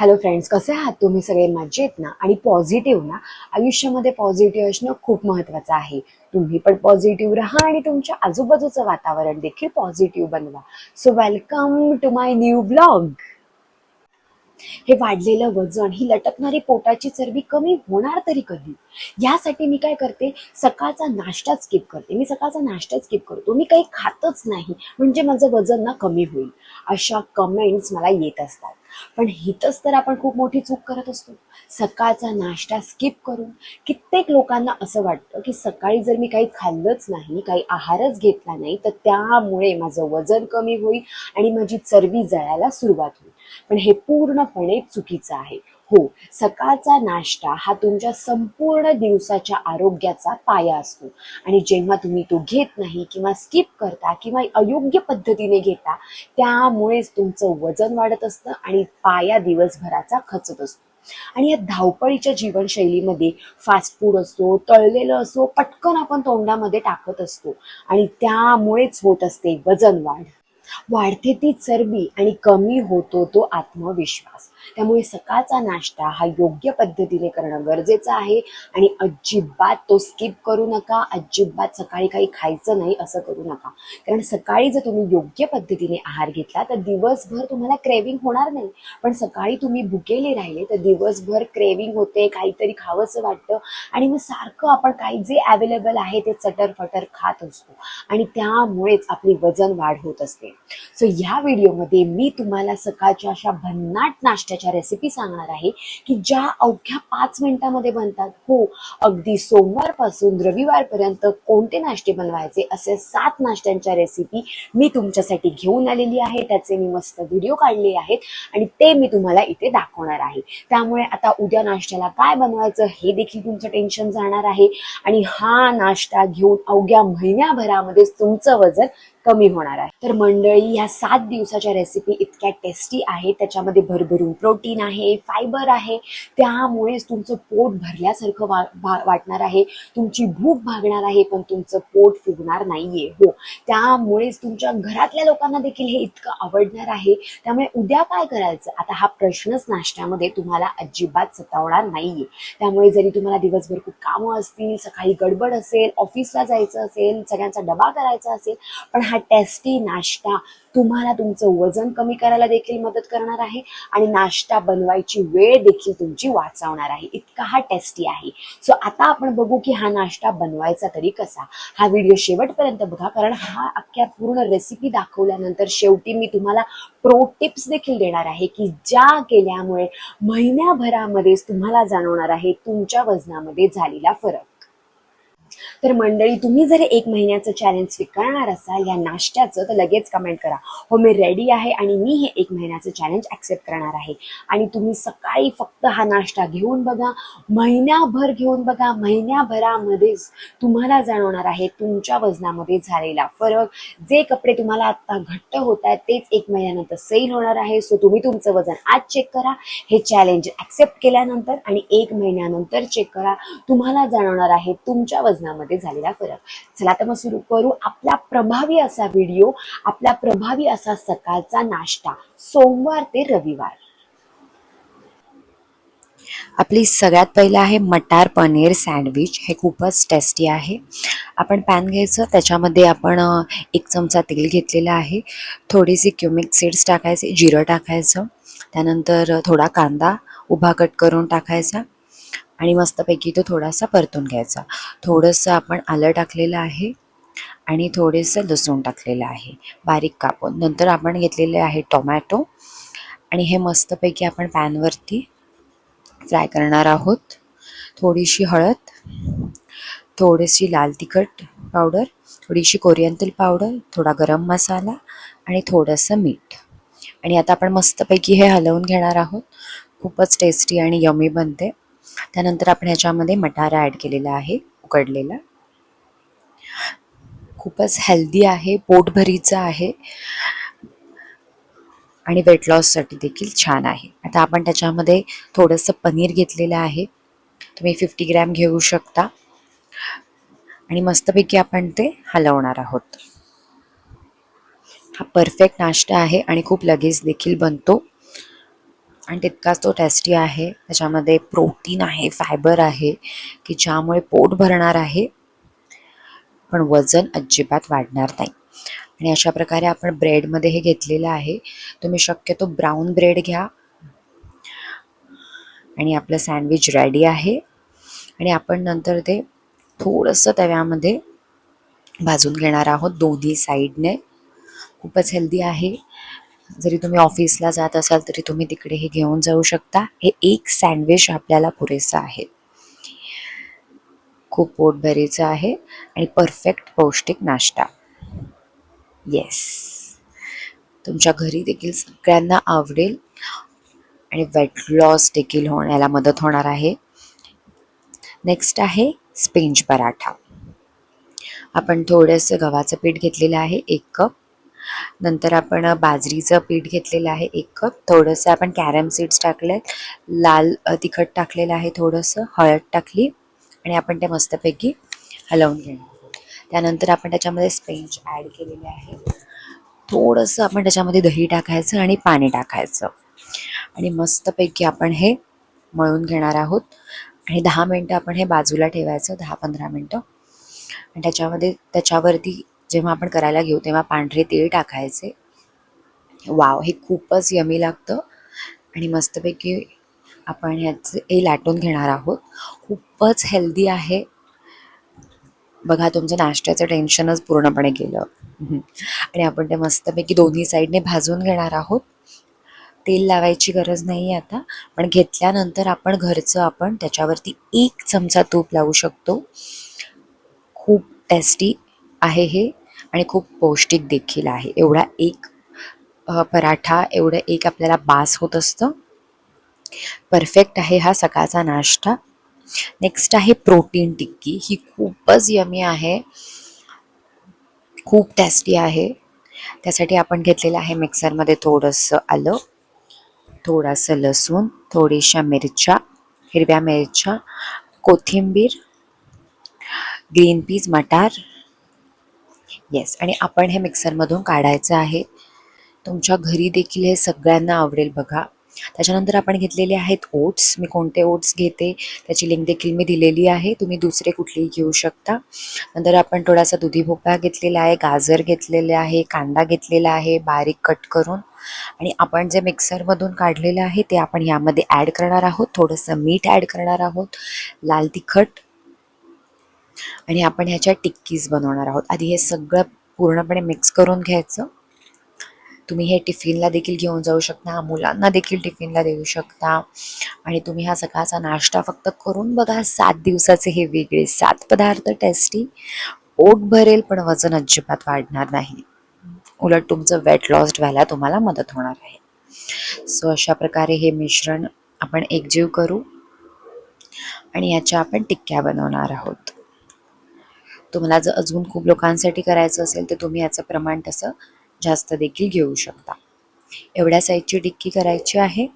Hello friends कसे आहात? तुम्ही सगळे मजेत ना? आणि पॉझिटिव्ह ना? आयुष्यामध्ये पॉझिटिव्ह असणं खूप महत्वाचं आहे. तुम्ही पण पॉझिटिव्ह राहा आणि तुमच्या आजूबाजूचं वातावरण देखील पॉझिटिव्ह बनवा. So welcome to my new blog हे वाढलेलं वजन ही लटकणारी पोटाची चरबी कमी होणार तरी कधी? यासाठी मी काय करते? सकाळचा नाश्ता स्किप करते. मी सकाळचा नाश्ता स्किप करतो. मी काही खातच नाही. म्हणजे माझं वजन ना कमी होईल. अशा कमेंट्स मला येत असतात. पण हिथंच तर आपण खूप मोठी चूक करत असतो. सकाळचा नाश्ता स्किप करून कित्येक लोकांना असं वाटतं की सकाळी जर मी काही खाल्लंच नाही काही आहारच घेतला नाही तर त्यामुळे माझं वजन कमी होईल आणि माझी चरबी जळायला सुरुवात होईल. पण हे पूर्णपणे चुकीचं आहे. हो सकाळचा नाश्ता हा तुमच्या संपूर्ण दिवसाच्या आरोग्याचा पाया असतो. आणि जेव्हा तुम्ही तो घेत नाही किंवा स्किप करता किंवा अयोग्य पद्धतीने घेता त्यामुळेच तुमचं वजन वाढत असतं आणि पाया दिवसभराचा खचत असतो. आणि या धावपळीच्या जीवनशैलीमध्ये फास्ट फूड असो तळलेलं असो पटकन आपण तोंडामध्ये टाकत असतो. आणि त्यामुळेच होत असते वजन वाढ. वाढते ती चरबी आणि कमी होतो तो आत्मविश्वास. त्यामुळे सकाळचा नाश्ता हा योग्य पद्धतीने करणं गरजेचं आहे आणि अजिबात तो स्किप करू नका अजिबात सकाळी काही खायचं नाही असं करू नका. कारण सकाळी जर तुम्ही योग्य पद्धतीने आहार घेतला तर दिवसभर तुम्हाला क्रेविंग होणार नाही. पण सकाळी तुम्ही भुकेले राहिले तर दिवसभर क्रेविंग होते काहीतरी खावंसं वाटतं आणि मग सारखं आपण काही जे अवेलेबल आहे ते चटर फटर खात असतो. आणि त्यामुळेच आपली वजन वाढ होत असते. सो ह्या व्हिडिओमध्ये मी तुम्हाला सकाळच्या अशा भन्नाट नाश्त्याच्या रेसिपी सांगणार आहे की ज्या अवघ्या पाच मिनिटामध्ये बनतात. हो अगदी सोमवारपासून रविवारपर्यंत कोणते नाश्ते बनवायचे असे सात नाश्त्यांच्या रेसिपी मी तुमच्यासाठी घेऊन आलेली आहे. त्याचे मी मस्त व्हिडिओ काढले आहेत आणि ते मी तुम्हाला इथे दाखवणार आहे. त्यामुळे आता उद्या नाश्त्याला काय बनवायचं हे देखील तुमचं टेन्शन जाणार आहे. आणि हा नाश्ता घेऊन अवघ्या महिन्याभरामध्येच तुमचं वजन कमी होणार आहे. तर मंडळी ह्या सात दिवसाच्या रेसिपी इतक्या टेस्टी आहेत. त्याच्यामध्ये भरभरून प्रोटीन आहे फायबर आहे. त्यामुळेच तुमचं पोट भरल्यासारखं वा वाटणार आहे. तुमची भूक भागणार आहे पण तुमचं पोट फुगणार नाहीये. हो. त्यामुळेच तुमच्या घरातल्या लोकांना देखील हे इतकं आवडणार आहे. त्यामुळे उद्या काय करायचं? आता हा प्रश्नच नाश्त्यामध्ये तुम्हाला अजिबात सतावणार नाहीये. त्यामुळे जरी तुम्हाला दिवसभर खूप कामं असतील सकाळी गडबड असेल ऑफिसला जायचं असेल सगळ्यांचा डबा करायचा असेल पण हा टेस्टी नाश्ता तुम्हाला तुमचं वजन कमी करायला देखील मदत करणार आहे आणि नाश्ता बनवायची वेळ देखील तुमची वाचवणार आहे. इतका हा टेस्टी आहे. सो आता आपण बघू की हा नाश्ता बनवायचा तरी कसा. हा व्हिडिओ शेवटपर्यंत बघा कारण हा अख्ख्या पूर्ण रेसिपी दाखवल्यानंतर शेवटी मी तुम्हाला प्रो टिप्स देखील देणार आहे की ज्या केल्यामुळे महिन्याभरामध्येच तुम्हाला जाणवणार आहे तुमच्या वजनामध्ये झालेला फरक. तर मंडळी तुम्ही जर एक महिन्याचं चॅलेंज स्वीकारणार असाल या नाश्त्याचं तर लगेच कमेंट करा. हो मी रेडी आहे आणि मी हे एक महिन्याचं चॅलेंज ॲक्सेप्ट करणार आहे. आणि तुम्ही सकाळी फक्त हा नाश्ता घेऊन बघा. महिन्याभर घेऊन बघा. महिन्याभरामध्येच तुम्हाला जाणवणार आहे तुमच्या वजनामध्ये झालेला फरक. जे कपडे तुम्हाला आता घट्ट होत आहेत तेच एक महिन्यानंतर सैल होणार आहे. सो तुम्ही तुमचं वजन आज चेक करा. हे चॅलेंज ॲक्सेप्ट केल्यानंतर आणि एक महिन्यानंतर चेक करा. तुम्हाला जाणवणार आहे तुमच्या वजनामध्ये झालेला फरक. चला तर मग सुरू करू. आपला प्रभावी असा व्हिडिओ आपला प्रभावी असा सकाळचा नाश्ता सोमवार ते रविवार. आपली सगळ्यात पहिलं आहे मटार पनीर सँडविच. हे खूपच टेस्टी आहे. आपण पॅन घ्यायचं त्याच्यामध्ये आपण एक चमचा तेल घेतलेलं आहे. थोडीशी क्युमिक सीड्स टाकायचे जिरं टाकायचं. त्यानंतर थोडा कांदा उभा कट करून टाकायचा. आणि मस्तपैकी तो थोडासा परतून घ्यायचा. थोडंसं आपण आलं टाकलेलं आहे आणि थोडंसं लसूण टाकलेलं आहे. बारीक कापून. नंतर आपण घेतलेले आहे टोमॅटो आणि हे मस्तपैकी आपण पॅनवरती फ्राय करणार आहोत. थोडीशी हळद थोडीशी लाल तिखट पावडर थोडीशी कोरिअंतल पावडर थोडा गरम मसाला आणि थोडंसं मीठ. आणि आता आपण मस्तपैकी हे हलवून घेणार आहोत. खूपच टेस्टी आणि यमी बनते. त्यानंतर आपण ह्याच्यामध्ये मटारा ॲड केलेला आहे उकडलेला. खूपच हेल्दी आहे पोटभरीचं आहे. आणि वेट लॉससाठी देखील छान आहे. आता आपण त्याच्यामध्ये थोडंसं पनीर घेतलेलं आहे. तुम्ही फिफ्टी ग्रॅम घेऊ शकता. आणि मस्तपैकी आपण ते हलवणार आहोत. हा परफेक्ट नाश्ता आहे आणि खूप लगेच देखील बनतो. आणि तितकाच तो टेस्टी आहे. त्याच्यामध्ये प्रोटीन आहे फायबर आहे की ज्यामुळे पोट भरणार आहे. पण वजन अजिबात वाढणार नाही. आणि अशा प्रकारे आपण ब्रेडमध्ये हे घेतलेलं आहे. तुम्ही शक्यतो ब्राऊन ब्रेड घ्या. आणि आपलं सँडविच रेडी आहे. आणि आपण नंतर ते थोडंसं तव्यामध्ये भाजून घेणार आहोत दोन्ही साईडने खूपच हेल्दी आहे. जरी तुम्ही ऑफिसला जात असाल तरी तुम्ही तिकडे हे घेऊन जाऊ शकता. हे एक सँडविच आपल्याला पुरेसं आहे. खूप पोटभरीचं आहे आणि परफेक्ट पौष्टिक नाश्ता. येस तुमच्या घरी देखील सगळ्यांना आवडेल आणि वेट लॉस देखील होण्याला मदत होणार आहे. नेक्स्ट आहे स्पिंज पराठा. आपण थोडंसं गव्हाचं पीठ घेतलेलं आहे एक कप. नंतर आपण बाजरीचं पीठ घेतलेलं आहे एक कप. थोडंसं आपण कॅरम सीड्स टाकले लाल तिखट टाकलेलं आहे थोडंसं हळद टाकली आणि आपण ते मस्तपैकी हलवून घेणार त्यानंतर आपण त्याच्यामध्ये स्पेंज ॲड केलेले आहे. थोडंसं आपण त्याच्यामध्ये दही टाकायचं आणि पाणी टाकायचं. आणि मस्तपैकी आपण हे मळून घेणार आहोत. आणि दहा मिनटं आपण हे बाजूला ठेवायचं दहा पंधरा मिनटं. आणि त्याच्यामध्ये त्याच्यावरती जेव्हा आपण करायला घेऊ तेव्हा पांढरे तेल टाकायचे. वाव हे खूपच यमी लागतं. आणि मस्तपैकी आपण ह्याचं हे लाटून घेणार आहोत. खूपच हेल्दी आहे. बघा तुमचं नाश्त्याचं टेन्शनच पूर्णपणे गेलं. आणि आपण ते मस्तपैकी दोन्ही साईडने भाजून घेणार आहोत. तेल लावायची गरज नाही आहे आता पण घेतल्यानंतर आपण घरचं आपण त्याच्यावरती एक चमचा तूप लावू शकतो. खूप टेस्टी आहे हे. आणि खूप पौष्टिक देखील आहे. एवढा एक पराठा एवढं एक आपल्याला बास होत असतं. परफेक्ट आहे हा सकाळचा नाश्ता. नेक्स्ट आहे प्रोटीन टिक्की. ही खूपच यमी आहे. खूप टेस्टी आहे. त्यासाठी आपण घेतलेलं आहे मिक्सरमध्ये थोडंसं आलं थोडासा लसूण थोडीशा मिरच्या हिरव्या मिरच्या कोथिंबीर ग्रीन पीज मटार येस आणि आपण हे मिक्सरमधून काढायचं आहे. तुमच्या घरी देखील हे सगळ्यांना आवडेल बघा. त्याच्यानंतर आपण घेतलेले आहेत ओट्स मी कोणते ओट्स घेते त्याची लिंक देखील मी दिलेली आहे. तुम्ही दुसरे कुठलेही घेऊ शकता. नंतर आपण थोडासा दुधी भोपळा घेतलेला आहे गाजर घेतलेले आहे कांदा घेतलेला आहे बारीक कट करून. आणि आपण जे मिक्सरमधून काढलेलं आहे ते आपण यामध्ये ॲड करणार आहोत. थोडंसं मीठ ॲड करणार आहोत. लाल तिखट आणि आपण ह्याच्या टिक्कीज बनवणार आहोत. आधी हे सगळं पूर्णपणे मिक्स करून घ्यायचं. तुम्ही हे टिफिनला देखील घेऊन जाऊ शकता. मुलांना देखील टिफिनला देऊ शकता. आणि तुम्ही हा सकाळचा नाश्ता फक्त करून बघा सात दिवसाचे हे वेगळे सात पदार्थ टेस्टी पोट भरेल पण वजन अजिबात वाढणार नाही. उलट तुमचं वेट लॉस व्हायला तुम्हाला मदत होणार आहे. सो अशा प्रकारे हे मिश्रण आपण एकजीव करू. आणि याच्या आपण टिक्क्या बनवणार आहोत. तुम्हाला जर अजून खूप लोकांसाठी करायचं असेल तर तुम्ही याचं प्रमाण तसं जास्त देखील घेऊ शकता. एवढ्या साईजची टिक्की करायची आहे.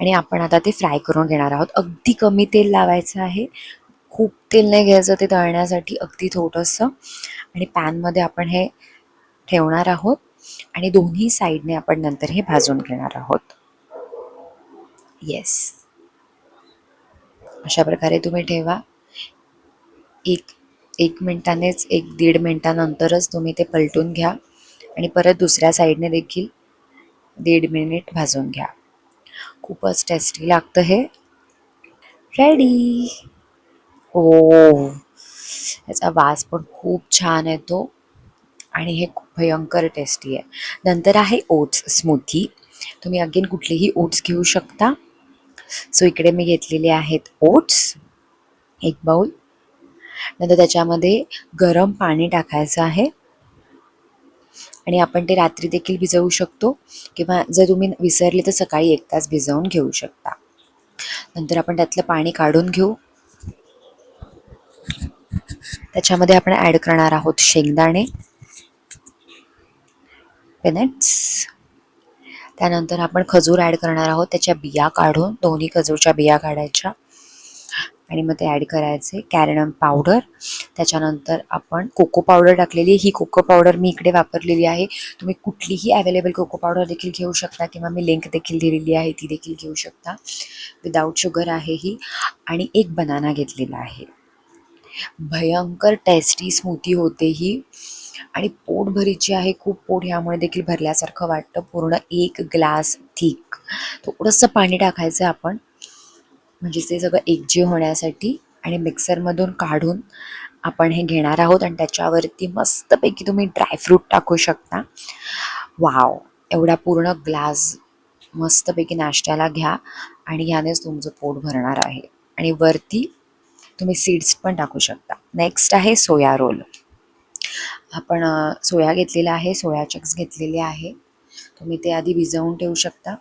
आणि आपण आता ते फ्राय करून घेणार आहोत. अगदी कमी तेल लावायचं आहे. खूप तेल नाही घ्यायचं ते तळण्यासाठी अगदी थोडंसं. आणि पॅनमध्ये आपण हे ठेवणार आहोत. आणि दोन्ही साईडने आपण नंतर हे भाजून घेणार आहोत. येस अशा प्रकारे तुम्ही ठेवा. एक एक मिनटानेच एक दीड मिनटानंतरच तुम्ही ते पलटून घ्या. आणि परत दुसऱ्या साईडने देखील दीड मिनिट भाजून घ्या. खूपच टेस्टी लागतं हे. रेडी ओ हो. याचा वास पण खूप छान येतो. आणि हे खूप भयंकर टेस्टी आहे. नंतर आहे ओट्स स्मूथी. तुम्ही अगेन कुठलेही ओट्स घेऊ शकता. सो इकडे मी घेतलेले आहेत ओट्स. एक बाउल. नंतर त्याच्यामध्ये गरम पाणी टाकायचं आहे. आणि आपण ते रात्री देखील भिजवू शकतो किंवा जर तुम्ही विसरले तर सकाळी एक तास भिजवून घेऊ शकता. नंतर आपण त्यातलं पाणी काढून घेऊ. त्याच्यामध्ये आपण ॲड करणार आहोत शेंगदाणे. पेनट्स त्यानंतर आपण खजूर ॲड करणार आहोत. त्याच्या बिया काढून दोन्ही खजूरच्या बिया काढायच्या. आणि मग ते ॲड करायचे कॅरेनम पावडर. त्याच्यानंतर आपण कोको पावडर टाकलेली. ही कोको पावडर मी इकडे वापरलेली आहे. तुम्ही कुठलीही अवेलेबल कोको पावडर देखील घेऊ शकता किंवा मी लिंक देखील दिलेली आहे ती देखील घेऊ शकता. विदाऊट शुगर आहे ही. आणि एक बनाना घेतलेला आहे. भयंकर टेस्टी स्मूथी होते ही. आणि पोटभरीची आहे. खूप पोट ह्यामुळे देखील भरल्यासारखं वाटतं. पूर्ण एक ग्लास थिक थोडंसं पाणी टाकायचं आपण. म्हणजे ते सगळं एकजीव होण्यासाठी आणि मिक्सरमधून काढून आपण हे घेणार आहोत आणि त्याच्यावरती मस्तपैकी तुम्ही ड्रायफ्रूट टाकू शकता. वाव एवढा पूर्ण ग्लास मस्तपैकी नाश्त्याला घ्या आणि ह्यानेच तुमचं पोट भरणार आहे. आणि वरती तुम्ही सीड्स पण टाकू शकता. नेक्स्ट आहे सोया रोल. आपण सोया घेतलेला आहे सोया चक्स घेतलेले आहे. तुम्ही ते आधी भिजवून ठेवू शकता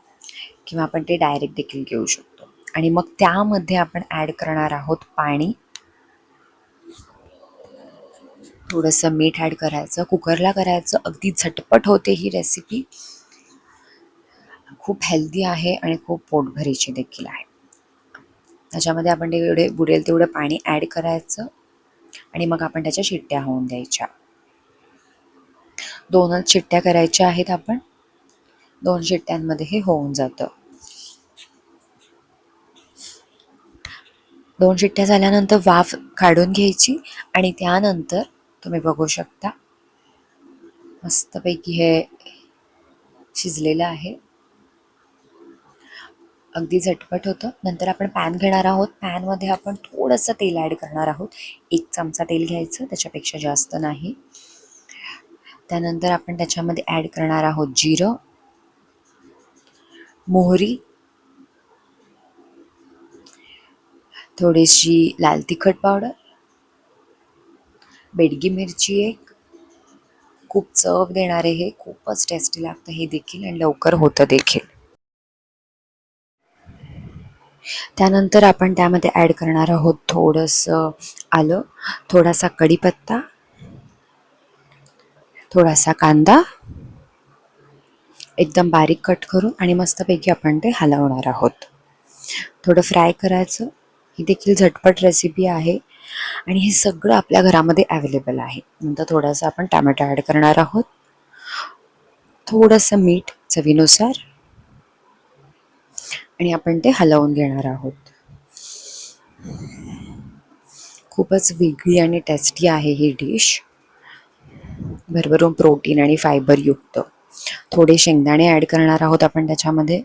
किंवा आपण ते डायरेक्ट देखील घेऊ शकतो. आणि मग त्यामध्ये आपण ॲड करणार आहोत पाणी. थोडंसं मीठ ॲड करायचं कुकरला करायचं अगदी झटपट होते ही रेसिपी खूप हेल्दी आहे आणि खूप पोटभरीची देखील आहे. त्याच्यामध्ये आपण तेवढे बुडेल तेवढं पाणी ॲड करायचं आणि मग आपण त्याच्या शिट्ट्या होऊन द्यायच्या. दोनच शिट्ट्या करायच्या आहेत आपण. दोन शिट्ट्यांमध्ये हे होऊन जातं. दोन शिट्ट्या झाल्यानंतर वाफ काढून घ्यायची आणि त्यानंतर तुम्ही बघू शकता. मस्तपैकी हे शिजलेलं आहे. अगदी झटपट होतं. नंतर आपण पॅन घेणार आहोत. पॅनमध्ये आपण थोडंसं तेल ॲड करणार आहोत. एक चमचा तेल घ्यायचं त्याच्यापेक्षा जास्त नाही. त्यानंतर आपण त्याच्यामध्ये ॲड करणार आहोत जिरं मोहरी थोडीशी लाल तिखट पावडर बेडगी मिरची एक. खूप चव देणारे हे खूपच टेस्टी लागतं हे देखील आणि लवकर होतं देखील. त्यानंतर आपण त्यामध्ये ॲड करणार आहोत थोडंसं आलं थोडासा कढीपत्ता थोडासा कांदा. एकदम बारीक कट करून आणि मस्तपैकी आपण ते हलवणार आहोत. थोडं फ्राय करायचं. ही देखील झटपट रेसिपी आहे. आणि हे सगळं आपल्या घरामध्ये अवेलेबल आहे. नंतर थोडंसं आपण टॅमॅटो ॲड करणार आहोत. थोडंसं मीठ चवीनुसार. आणि आपण ते हलवून घेणार आहोत. खूपच वेगळी आणि टेस्टी आहे ही डिश भरभरून प्रोटीन आणि फायबर युक्त. थोडे शेंगदाणे ॲड करणार आहोत आपण त्याच्यामध्ये.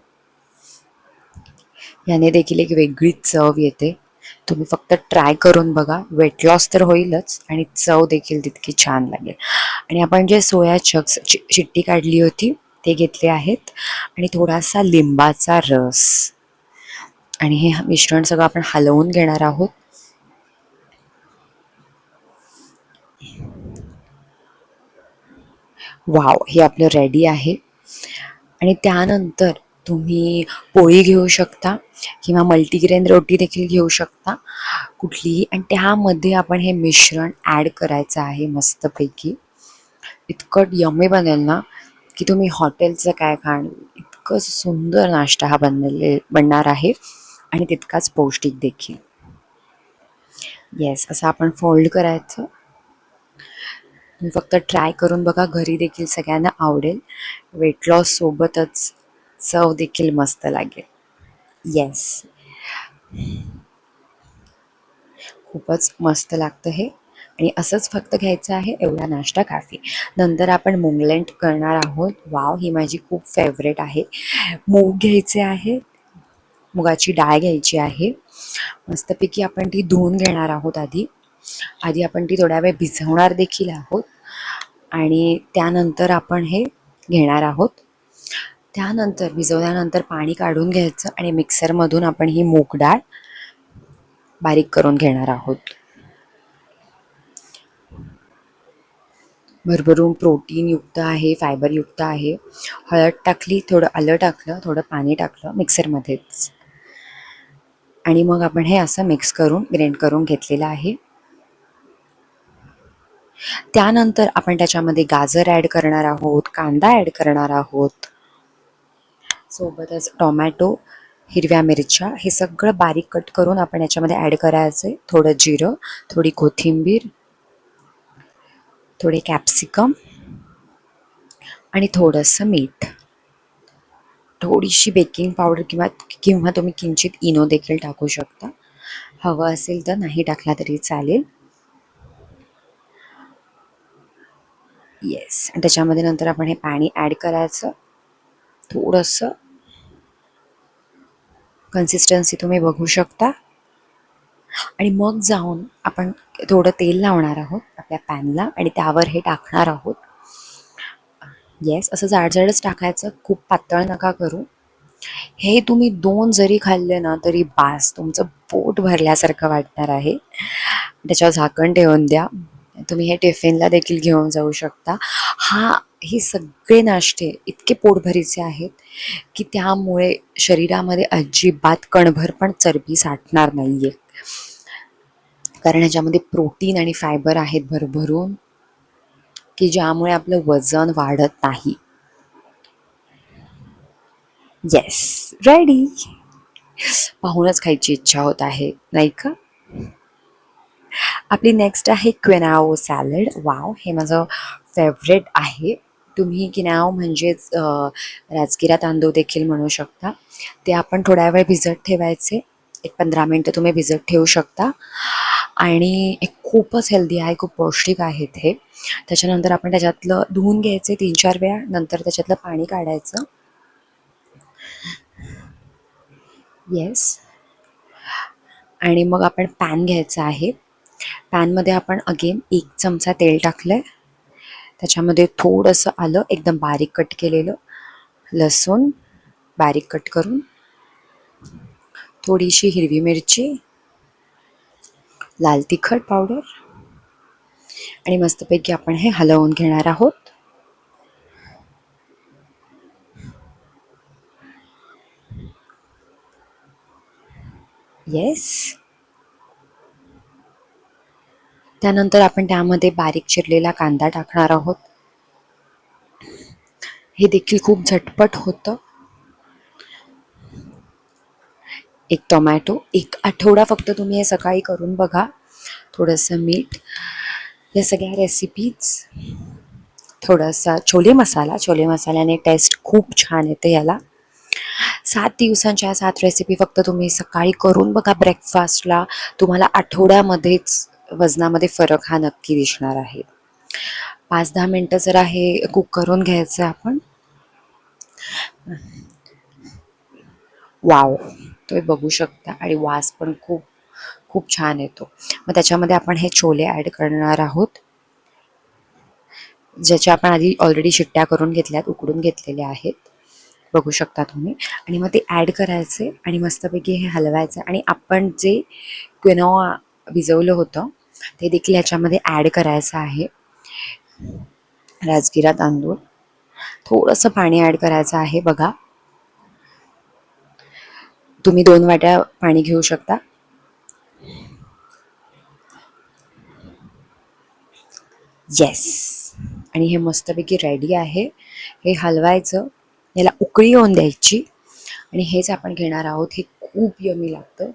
याने देखील एक वेगळीच चव येते. तुम्ही फक्त ट्राय करून बघा. वेट लॉस तर होईलच आणि चव देखील तितकी छान लागेल. आणि आपण जे सोया चक्स चि चिट्टी काढली होती ते घेतले आहेत. आणि थोडासा लिंबाचा रस. आणि हे मिश्रण सगळं आपण हलवून घेणार आहोत. वाव हे आपलं रेडी आहे. आणि त्यानंतर तुम्ही पोळी घेऊ शकता किंवा मल्टीग्रेन रोटी देखील घेऊ शकता कुठलीही. आणि त्यामध्ये आपण हे मिश्रण ॲड करायचं आहे मस्तपैकी. इतकं यम्मी बनेल ना की तुम्ही हॉटेलचं काय खाण इतकं सुंदर नाश्ता हा बनले बनणार आहे. आणि तितकाच पौष्टिक देखील. येस असं आपण फोल्ड करायचं. तुम्ही फक्त ट्राय करून बघा घरी देखील सगळ्यांना आवडेल. वेट लॉस सोबतच चव देखील मस्त लागेल. येस खूपच मस्त लागतं हे. आणि असंच फक्त घ्यायचं आहे एवढा नाश्ता काफी. नंतर आपण मुंगलेंट करणार आहोत. वाव ही माझी खूप फेवरेट आहे. मूग घ्यायचे आहे. मुगाची डाळ घ्यायची आहे. मस्तपैकी आपण ती धुवून घेणार आहोत आधी. आधी आपण ती थोड्या वेळ भिजवणार देखील आहोत. आणि त्यानंतर आपण हे घेणार आहोत. त्यानंतर भिजवल्यानंतर पाणी काढून घ्यायचं आणि मिक्सरमधून आपण ही मूग डाळ बारीक करून घेणार आहोत. भरभरून प्रोटीनयुक्त आहे फायबरयुक्त आहे. हळद टाकली थोडं आलं टाकलं थोडं पाणी टाकलं मिक्सरमध्येच. आणि मग आपण हे असं मिक्स करून ग्रेंड करून घेतलेलं आहे. त्यानंतर आपण त्याच्यामध्ये गाजर ॲड करणार आहोत कांदा ॲड करणार आहोत. सोबतच टोमॅटो हिरव्या मिरच्या हे सगळं बारीक कट करून आपण याच्यामध्ये ॲड करायचं आहे थोडं जिरं थोडी कोथिंबीर थोडे कॅप्सिकम आणि थोडंसं मीठ. थोडीशी बेकिंग पावडर किंवा किंवा तुम्ही किंचित इनो देखील टाकू शकता. हवं असेल तर नाही टाकला तरी चालेल. येस आणि त्याच्यामध्ये नंतर आपण हे पाणी ॲड करायचं. थोडंसं कन्सिस्टन्सी तुम्ही बघू शकता. आणि मग जाऊन आपण थोडं तेल लावणार आहोत आपल्या पॅनला आणि त्यावर हे टाकणार आहोत. येस असं जाडजाडच टाकायचं खूप पातळ नका करू. हे तुम्ही दोन जरी खाल्ले ना तरी बास तुमचं पोट भरल्यासारखं वाटणार आहे. त्याच्यावर झाकण ठेवून द्या. तुम्ही हे टिफिनला देखील घेऊन जाऊ शकता. हा हे सगळे नाश्ते इतके पोटभरीचे आहेत की त्यामुळे शरीरामध्ये अजिबात कणभर पण चरबी साठणार नाहीये. कारण ह्याच्यामध्ये प्रोटीन आणि फायबर आहेत भरभरून की ज्यामुळे आपलं वजन वाढत नाही. येस रेडी पाहूनच खायची इच्छा होत आहे नाही का? आपली नेक्स्ट आहे क्वेनाओ सॅलड वाव हे माझं फेवरेट आहे. तुम्ही किनाव म्हणजेच राजगिरा तांदूळ देखील म्हणू शकता. ते आपण थोड्या वेळ भिजत ठेवायचे. एक पंधरा मिनटं तुम्ही भिजत ठेवू शकता. आणि एक खूपच हेल्दी आहे खूप पौष्टिक आहेत हे. त्याच्यानंतर आपण त्याच्यातलं धुवून घ्यायचे तीन चार वेळा. नंतर त्याच्यातलं पाणी काढायचं. येस आणि मग आपण पॅन घ्यायचा आहे. पॅनमध्ये आपण अगेन एक चमचा तेल टाकलं आहे त्याच्यामध्ये थोडंसं आलं एकदम बारीक कट केलेलं. लसूण बारीक कट करून थोडीशी हिरवी मिरची लाल तिखट पावडर आणि मस्तपैकी आपण हे हलवून घेणार आहोत. येस त्यानंतर आपण त्यामध्ये बारीक चिरलेला कांदा टाकणार आहोत. हे देखील खूप झटपट होतं. एक टोमॅटो एक आठवडा फक्त तुम्ही हे सकाळी करून बघा. थोडंसं मीठ. या सगळ्या रेसिपीज थोडासा छोले मसाला. छोले मसाल्याने टेस्ट खूप छान येते याला. सात दिवसांच्या सात रेसिपी फक्त तुम्ही सकाळी करून बघा ब्रेकफास्टला तुम्हाला आठवड्यामध्येच वजनामध्ये फरक हा नक्की दिसणार आहे. पाच दहा मिनटं जरा हे कुक करून घ्यायचं आपण. वाव तुम्ही बघू शकता आणि वास पण खूप खूप छान येतो. मग त्याच्यामध्ये आपण हे छोले ॲड करणार आहोत. ज्याच्या आपण आधी ऑलरेडी शिट्ट्या करून घेतल्यात उकडून घेतलेल्या आहेत. बघू शकता तुम्ही. आणि मग ते ॲड करायचे आणि मस्तपैकी हे हलवायचं. आणि आपण जे क्विनोआ भिजवलं होतं ते देखील ह्याच्यामध्ये ॲड करायचं आहे. राजगिरा तांदूळ. थोडंसं पाणी ॲड करायचं आहे बघा. तुम्ही दोन वाट्या पाणी घेऊ शकता. येस आणि हे मस्तपैकी रेडी आहे. हे हलवायचं. याला उकळी येऊन द्यायची. आणि हेच आपण घेणार आहोत. हे खूप यमी लागतं.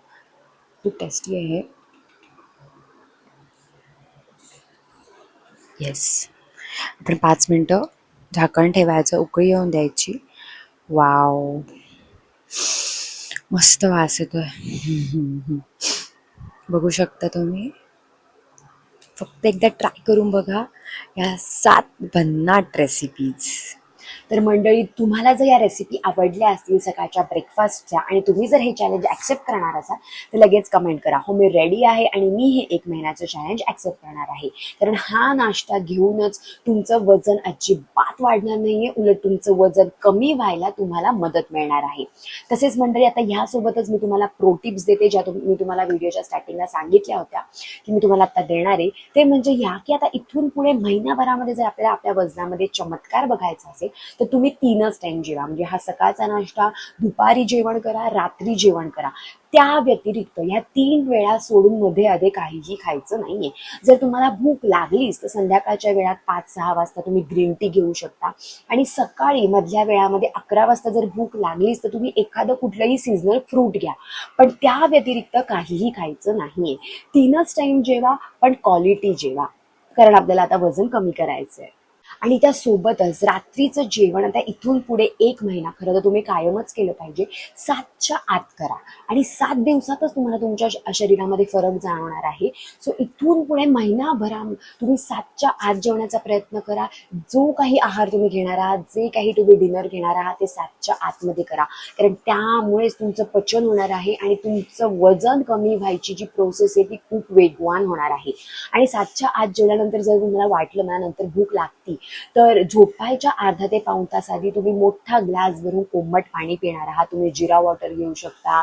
खूप टेस्टी आहे. येस आपण पाच मिनटं झाकण ठेवायचं उकळी येऊन द्यायची. वाव मस्त वास येतोय. बघू शकता तुम्ही. फक्त एकदा ट्राय करून बघा. या सात भन्नाट रेसिपीज तर मंडळी तुम्हाला जर या रेसिपी आवडल्या असतील सकाळच्या ब्रेकफास्टच्या आणि तुम्ही जर हे चॅलेंज ॲक्सेप्ट करणार असाल तर लगेच कमेंट करा. हो मी रेडी आहे आणि मी हे एक महिन्याचं चॅलेंज ॲक्सेप्ट करणार आहे. कारण हा नाश्ता घेऊनच तुमचं वजन अजिबात वाढणार नाहीये. उलट तुमचं वजन कमी व्हायला तुम्हाला मदत मिळणार आहे. तसेच मंडळी आता ह्यासोबतच मी तुम्हाला प्रो टिप्स देते ज्या मी तुम्हाला व्हिडिओच्या स्टार्टिंगला सांगितल्या होत्या की मी तुम्हाला आता देणार आहे. ते म्हणजे ह्या की आता इथून पुढे महिनाभरामध्ये जर आपल्याला आपल्या वजनामध्ये चमत्कार बघायचा असेल तर तुम्ही तीनच टाइम जेवा. म्हणजे हा सकाळचा नाश्ता दुपारी जेवण करा रात्री जेवण करा. त्या व्यतिरिक्त ह्या तीन वेळा सोडून मध्ये अधे काहीही खायचं नाहीये. जर तुम्हाला भूक लागलीच तर संध्याकाळच्या वेळात पाच सहा वाजता तुम्ही ग्रीन टी घेऊ शकता. आणि सकाळी मधल्या वेळामध्ये अकरा वाजता जर भूक लागलीच तर तुम्ही एखादं कुठलंही सीझनल फ्रूट घ्या. पण त्या व्यतिरिक्त काहीही खायचं नाहीये. तीनच टाइम जेवा पण क्वालिटी जेवा. कारण आपल्याला आता वजन कमी करायचंय. आणि त्या सोबतच रात्रीचं जेवण आता इथून पुढे एक महिना खरं तर तुम्ही कायमच केलं पाहिजे. सातच्या आत करा. आणि सात दिवसातच तुम्हाला तुमच्या शरीरामध्ये फरक जाणवणार आहे. सो इथून पुढे महिनाभरा तुम्ही सातच्या आत जेवण्याचा प्रयत्न करा. जो काही आहार तुम्ही घेणार आहात जे काही तुम्ही डिनर घेणार आहात ते सातच्या आतमध्ये करा. कारण त्यामुळेच तुमचं पचन होणार आहे आणि तुमचं वजन कमी व्हायची जी प्रोसेस आहे ती खूप वेगवान होणार आहे. आणि सातच्या आत जेवल्यानंतर जर तुम्हाला वाटलं ना नंतर भूक लागते तर झोपायच्या अर्धा ते पाऊण तास आधी तुम्ही मोठा ग्लास भरून कोमट पाणी पिणार आहात. तुम्ही जिरा वॉटर घेऊ शकता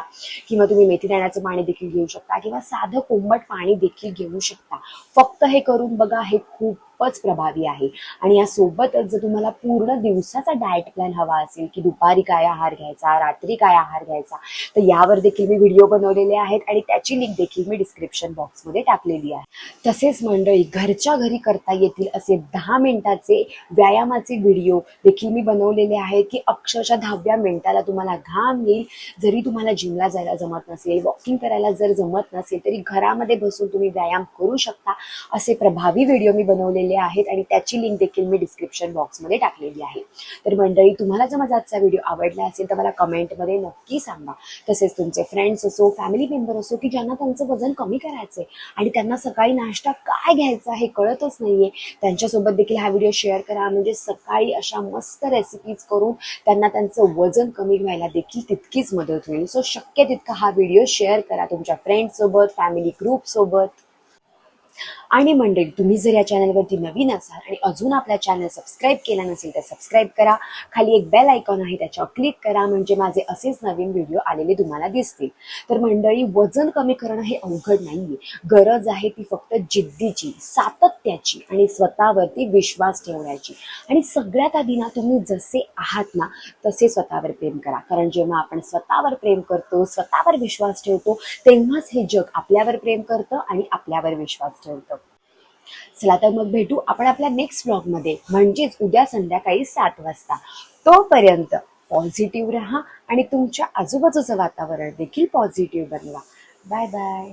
किंवा तुम्ही मेथी दाण्याचं पाणी देखील घेऊ शकता किंवा साधं कोमट पाणी देखील घेऊ शकता. फक्त हे करून बघा हे खूप खूपच प्रभावी आहे. आणि यासोबतच जर तुम्हाला पूर्ण दिवसाचा डाएट प्लॅन हवा असेल की दुपारी काय आहार घ्यायचा रात्री काय आहार घ्यायचा तर यावर देखील मी व्हिडिओ बनवलेले आहेत आणि त्याची लिंक देखील मी डिस्क्रिप्शन बॉक्समध्ये टाकलेली आहे. तसेच मंडळी घरच्या घरी करता येतील असे दहा मिनिटाचे व्यायामाचे व्हिडिओ देखील मी बनवलेले आहेत की अक्षरशः दहाव्या मिनिटाला तुम्हाला घाम येईल. जरी तुम्हाला जिमला जायला जमत नसेल वॉकिंग करायला जर जमत नसेल तरी घरामध्ये बसून तुम्ही व्यायाम करू शकता. असे प्रभावी व्हिडिओ मी बनवलेले आहेत आणि त्याची लिंक देखील मी डिस्क्रिप्शन बॉक्समध्ये टाकलेली आहे. तर मंडळी तुम्हाला जर माझा आजचा व्हिडिओ आवडला असेल तर मला कमेंटमध्ये नक्की सांगा. तसेच तुमचे फ्रेंड्स असो फॅमिली मेंबर असो की ज्यांना त्यांचं वजन कमी करायचंय आणि त्यांना सकाळी नाश्ता काय घ्यायचा हे कळतच नाहीये त्यांच्यासोबत देखील हा व्हिडिओ शेअर करा. म्हणजे सकाळी अशा मस्त रेसिपीज करून त्यांना त्यांचं वजन कमी व्हायला देखील तितकीच मदत होईल. सो शक्य तितका हा व्हिडिओ शेअर करा तुमच्या फ्रेंड्स सोबत फॅमिली ग्रुप सोबत. आणि मंडळी तुम्ही जर या चॅनलवरती नवीन असाल आणि अजून आपला चॅनल सबस्क्राईब केला नसेल तर सबस्क्राईब करा. खाली एक बेल आयकॉन आहे त्याच्यावर क्लिक करा. म्हणजे माझे असेच नवीन व्हिडिओ आलेले तुम्हाला दिसतील. तर मंडळी वजन कमी करणं हे अवघड नाहीये. गरज आहे ती फक्त जिद्दीची सातत्याची आणि स्वतःवरती विश्वास ठेवण्याची. आणि सगळ्यात आधी ना तुम्ही जसे आहात ना तसे स्वतःवर प्रेम करा. कारण जेव्हा आपण स्वतःवर प्रेम करतो स्वतःवर विश्वास ठेवतो तेव्हाच हे जग आपल्यावर प्रेम करतं आणि आपल्यावर विश्वास ठेवतं. चला तर मग भेटू आपण आपल्या नेक्स्ट ब्लॉगमध्ये म्हणजेच उद्या संध्याकाळी सात वाजता. तोपर्यंत पॉझिटिव्ह राहा आणि तुमच्या आजूबाजूचं वातावरण देखील पॉझिटिव्ह बनवा. Bye bye